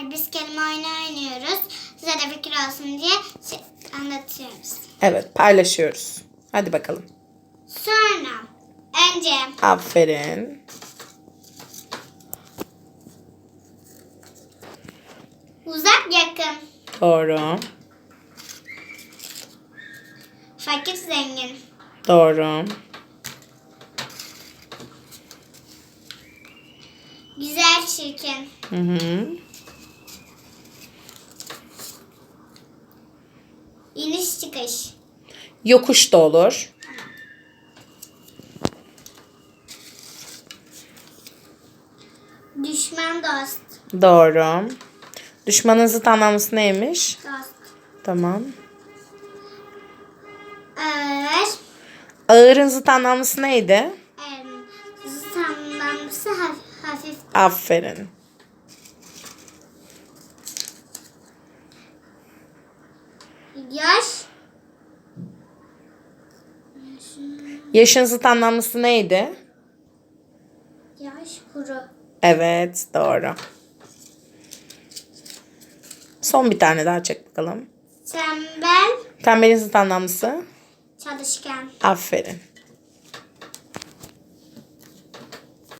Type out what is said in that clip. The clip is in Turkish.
Arkadaşlar biz kelime oyunu oynuyoruz. Size de fikir olsun diye şey anlatıyoruz. Evet paylaşıyoruz. Hadi bakalım. Sonra önce Aferin. uzak yakın, Doğru. fakir zengin, Doğru. güzel çirkin, Hı hı. İniş çıkış, Yokuş da olur. düşman dost, Doğru. Düşmanın zıt anlamlısı neymiş? dost, Tamam. ağır, Ağırın zıt anlamlısı neydi? zıt anlamlısı hafif, hafif, Aferin. yaş, Yaşın zıt anlamlısı neydi? yaş kuru, Evet doğru. Son bir tane daha çek bakalım. tembel, Tembelin zıt anlamlısı? çalışkan. Aferin.